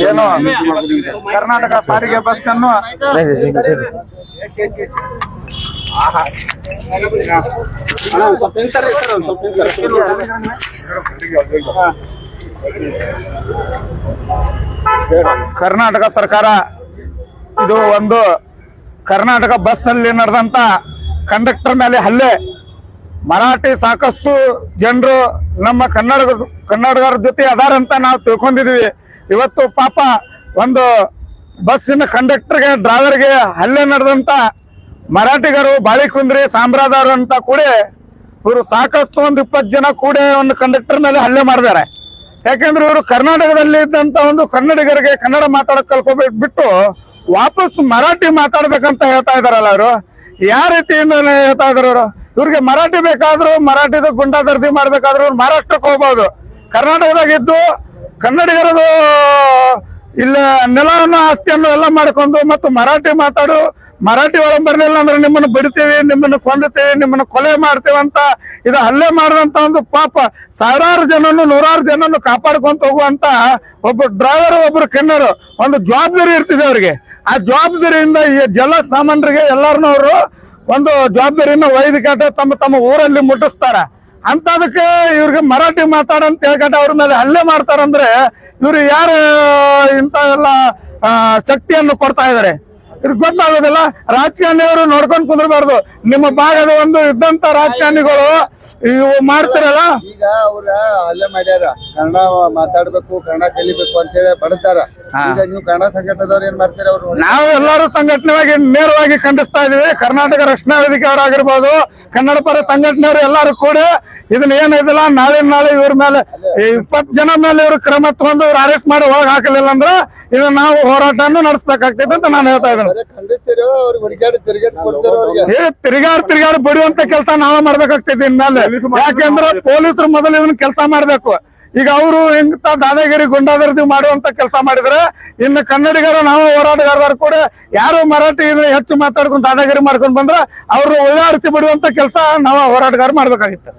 ಏನು ಕರ್ನಾಟಕ ಸಾರಿಗೆ ಬಸ್ ಅನ್ನು ಕರ್ನಾಟಕ ಸರ್ಕಾರ ಇದು ಒಂದು ಕರ್ನಾಟಕ ಬಸ್ ಅಲ್ಲಿ ನಡೆದಂತ ಕಂಡಕ್ಟರ್ ಮೇಲೆ ಹಲ್ಲೆ. ಮರಾಠಿ ಸಾಕಷ್ಟು ಜನರು ನಮ್ಮ ಕನ್ನಡ ಕನ್ನಡಗರ ಜೊತೆ ಅದಾರಂತ ನಾವು ತಿಳ್ಕೊಂಡಿದೀವಿ ಇವತ್ತು ಪಾಪ ಒಂದು ಬಸ್ಸಿನ ಕಂಡಕ್ಟರ್ಗೆ ಡ್ರೈವರ್ಗೆ ಹಲ್ಲೆ ನಡೆದಂತ ಮರಾಠಿಗರು ಬಾಳಿಕುಂದ್ರಿ ಸಾಂಬ್ರಾದಾರು ಅಂತ ಕೂಡ ಇವರು ಸಾಕಷ್ಟು ಒಂದು ಇಪ್ಪತ್ತು ಜನ ಕೂಡ ಒಂದು ಕಂಡಕ್ಟರ್ ಮೇಲೆ ಹಲ್ಲೆ ಮಾಡಿದ್ದಾರೆ. ಯಾಕೆಂದ್ರೆ ಇವರು ಕರ್ನಾಟಕದಲ್ಲಿ ಇದ್ದಂತ ಒಂದು ಕನ್ನಡಿಗರಿಗೆ ಕನ್ನಡ ಮಾತಾಡಕ್ ಕಲ್ಕೋಬೇಕು ಬಿಟ್ಟು ವಾಪಸ್ ಮರಾಠಿ ಮಾತಾಡ್ಬೇಕಂತ ಹೇಳ್ತಾ ಇದಾರಲ್ಲ ಅವರು ಯಾವ ರೀತಿಯಿಂದ ಹೇಳ್ತಾ ಇದಾರೆ ಅವರು ಇವ್ರಿಗೆ ಮರಾಠಿ ಬೇಕಾದ್ರು ಮರಾಠಿದ ಗುಂಡಾದರ್ದಿ ಮಾಡ್ಬೇಕಾದ್ರು ಮಹಾರಾಷ್ಟ್ರಕ್ಕೆ ಹೋಗ್ಬೋದು. ಕರ್ನಾಟಕದಾಗ ಇದ್ದು ಕನ್ನಡಿಗರದು ಇಲ್ಲ ನೆಲವನ್ನು ಆಸ್ತಿಯನ್ನು ಎಲ್ಲ ಮಾಡ್ಕೊಂಡು ಮತ್ತು ಮರಾಠಿ ಮಾತಾಡು, ಮರಾಠಿ ಒಳಗೆ ಬರಲಿಲ್ಲ ಅಂದ್ರೆ ನಿಮ್ಮನ್ನು ಬಿಡ್ತೀವಿ, ನಿಮ್ಮನ್ನು ಕೊಂದುತ್ತೀವಿ, ನಿಮ್ಮನ್ನು ಕೊಲೆ ಮಾಡ್ತೀವಿ ಅಂತ ಇದು ಹಲ್ಲೆ ಮಾಡಿದಂತ ಒಂದು ಪಾಪ. ಸಾವಿರಾರು ಜನನು ನೂರಾರು ಜನನು ಕಾಪಾಡ್ಕೊಂತ ಹೋಗುವಂತ ಒಬ್ಬ ಡ್ರೈವರ್ ಒಬ್ರು ಕೆನ್ನರು, ಒಂದು ಜವಾಬ್ದಾರಿ ಇರ್ತಿದೆ ಅವ್ರಿಗೆ. ಆ ಜವಾಬ್ದಾರಿಯಿಂದ ಈ ಜಲ ಸಾಮಾನ್ಯರಿಗೆ ಎಲ್ಲಾರನ್ನೂ ಅವರು ಒಂದು ಜವಾಬ್ದಾರಿಯನ್ನು ವೈದ್ಯಕಟ ತಮ್ಮ ತಮ್ಮ ಊರಲ್ಲಿ ಮುಟ್ಟಿಸ್ತಾರ. ಅಂತದಕ್ಕೆ ಇವ್ರಿಗೆ ಮರಾಠಿ ಮಾತಾಡಂತ ಹೇಳ್ಕೊಂಡು ಅವ್ರ ಮೇಲೆ ಹಲ್ಲೆ ಮಾಡ್ತಾರಂದ್ರೆ ಇವ್ರು ಯಾರು ಇಂಥ ಎಲ್ಲ ಶಕ್ತಿಯನ್ನು ಕೊಡ್ತಾ ಇವ್ರಿಗೆ ಗೊತ್ತಾಗೋದಿಲ್ಲ. ರಾಜಕಾರಣಿಯವರು ನೋಡ್ಕೊಂಡ್ ಕುಂದ್ರಬಾರ್ದು. ನಿಮ್ಮ ಭಾಗದ ಒಂದು ಇದ್ದಂತ ರಾಜಕಾರಣಿಗಳು ಇವು ಮಾಡ್ತಾರಲ್ಲ? ಈಗ ಅವ್ರ ಅಲ್ಲೇ ಮಾಡ್ಯಾರ. ಕನ್ನಡ ಮಾತಾಡ್ಬೇಕು ಕನ್ನಡ ಕಲಿಬೇಕು ಅಂತೇಳಿ ಬಡತಾರ. ಈಗ ನೀವು ಕನ್ನಡ ಸಂಘಟನೆದವ್ರು ಏನ್ ಮಾಡ್ತೀರ ಅವ್ರು? ನಾವು ಎಲ್ಲರೂ ಸಂಘಟನೆವಾಗಿ ನೇರವಾಗಿ ಖಂಡಿಸ್ತಾ ಇದೀವಿ. ಕರ್ನಾಟಕ ರಕ್ಷಣಾ ವೇದಿಕೆ ಅವರಾಗಿರ್ಬೋದು ಕನ್ನಡ ಪರ ಸಂಘಟನೆಯವರು ಎಲ್ಲರೂ ಕೂಡಿ ಇದನ್ನ ಏನಿದಿಲ್ಲ ನಾಳೆ ನಾಳೆ ಇವ್ರ ಮೇಲೆ ಇಪ್ಪತ್ ಜನ ಮೇಲೆ ಇವ್ರು ಕ್ರಮ ತಗೊಂಡು ಇವ್ರು ಅರೆಸ್ಟ್ ಮಾಡಿ ಒಳಗ್ ಹಾಕಲಿಲ್ಲ ಅಂದ್ರೆ ಇದನ್ನ ನಾವು ಹೋರಾಟವನ್ನು ನಡೆಸಬೇಕಾಗ್ತೈತೆ ಅಂತ ನಾನು ಹೇಳ್ತಾ ಇದ್ದೇನೆ. ತಿರುಗಾಡ್ ತಿರುಗಾಡ್ ಬಡಿಯುವಂತ ಕೆಲಸ ನಾವೇ ಮಾಡ್ಬೇಕಾಗ್ತೈತಿ ಇನ್ಮೇಲೆ. ಯಾಕೆಂದ್ರ ಪೊಲೀಸರು ಮೊದಲು ಇದನ್ನ ಕೆಲಸ ಮಾಡ್ಬೇಕು. ಈಗ ಅವರು ಹೆಂಗ್ ದಾದಾಗಿರಿ ಗುಂಡಾಗರ್ದಿ ಮಾಡುವಂತ ಕೆಲಸ ಮಾಡಿದ್ರೆ ಇನ್ನು ಕನ್ನಡಿಗರು ನಾವು ಹೋರಾಟಗಾರರು ಕೂಡ ಯಾರು ಮರಾಠಿ ಹೆಚ್ಚು ಮಾತಾಡ್ಕೊಂಡು ದಾದಾಗಿರಿ ಮಾಡ್ಕೊಂಡು ಬಂದ್ರೆ ಅವ್ರು ಒಳ್ಳೆ ಬಿಡುವಂತ ಕೆಲಸ ನಾವು ಹೋರಾಟಗಾರ ಮಾಡ್ಬೇಕಾಗಿತ್ತು.